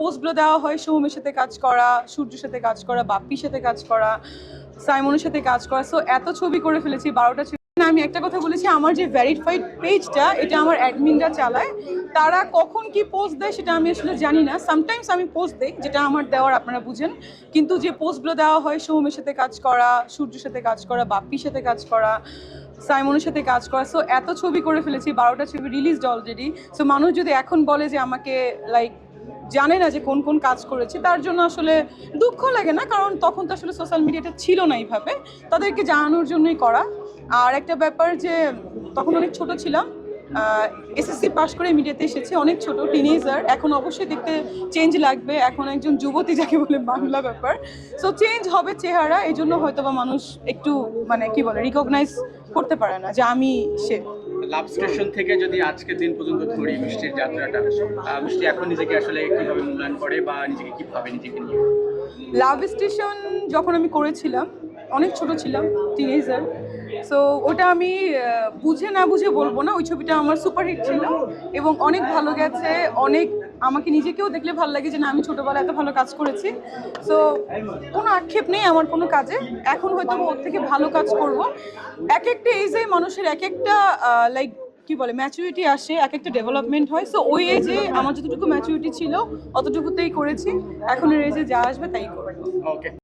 পোস্টগুলো দেওয়া হয় সৌমের সাথে কাজ করা, সূর্যের সাথে কাজ করা, বাপ্পির সাথে কাজ করা, সাইমনের সাথে কাজ করা। সো এত ছবি করে ফেলেছি, বারোটা ছবি। আমি একটা কথা বলেছি, আমার যে ভেরিফাইড পেজটা এটা আমার অ্যাডমিনরা চালায়, তারা কখন কি পোস্ট দেয় সেটা আমি আসলে জানি না। সামটাইমস আমি পোস্ট দিই, যেটা আমার দেওয়ার আপনারা বুঝেন। কিন্তু যে পোস্টগুলো দেওয়া হয়, সৌমের সাথে কাজ করা, সূর্যের সাথে কাজ করা, বাপ্পির সাথে কাজ করা, সাইমনের সাথে কাজ করা সো এত ছবি করে ফেলেছি, বারোটা ছবি রিলিজড অলরেডি সো মানুষ যদি এখন বলে যে আমাকে লাইক জানে না যে কোন কোন কাজ করেছি, তার জন্য আসলে দুঃখ লাগে না, কারণ তখন তো আসলে সোশ্যাল মিডিয়াটা ছিল না এইভাবে। তাদেরকে জানানোর জন্যই করা। আর একটা ব্যাপার যে, তখন অনেক ছোট ছিলাম এসএসসি পাশ করে মিডিয়াতে এসেছি, অনেক ছোট টিনেজার এখন অবশ্যই দেখতে চেঞ্জ লাগবে, এখন একজন যুবতী যাকে বলে বাংলা ব্যাপার। সো চেঞ্জ হবে চেহারা এই জন্য হয়তো বা মানুষ একটু মানে কি বলে রিকগনাইজ করতে পারে না যে আমি সে। লাভ স্টেশন থেকে যদি আজকের দিন পর্যন্ত ধরি মিষ্টির যাত্রাটা মিষ্টি এখন নিজেকে আসলে কীভাবে মূল্যায়ন করে বা নিজেকে কীভাবে নিজেকে নিয়ে? লাভ স্টেশন যখন আমি করেছিলাম, অনেক ছোট ছিলাম টিনেজার সো ওটা আমি বুঝে না বুঝে বলব না, ওই ছবিটা আমার সুপারহিট ছিল এবং অনেক ভালো গেছে, অনেক আমাকে নিজেকেও দেখলে ভালো লাগে যে না, আমি ছোটোবেলায় এত ভালো কাজ করেছি। সো কোনো আক্ষেপ নেই আমার কোনো কাজে। এখন হয়তো ওর থেকে ভালো কাজ করব। এক একটা এজে মানুষের এক একটা লাইক কি বলে ম্যাচুরিটি আসে এক একটা ডেভেলপমেন্ট হয়। সো ওই এজে আমার যতটুকু ম্যাচুরিটি ছিল, অতটুকুতেই করেছি। এখন এর এজে যা আসবে তাই করব। ওকে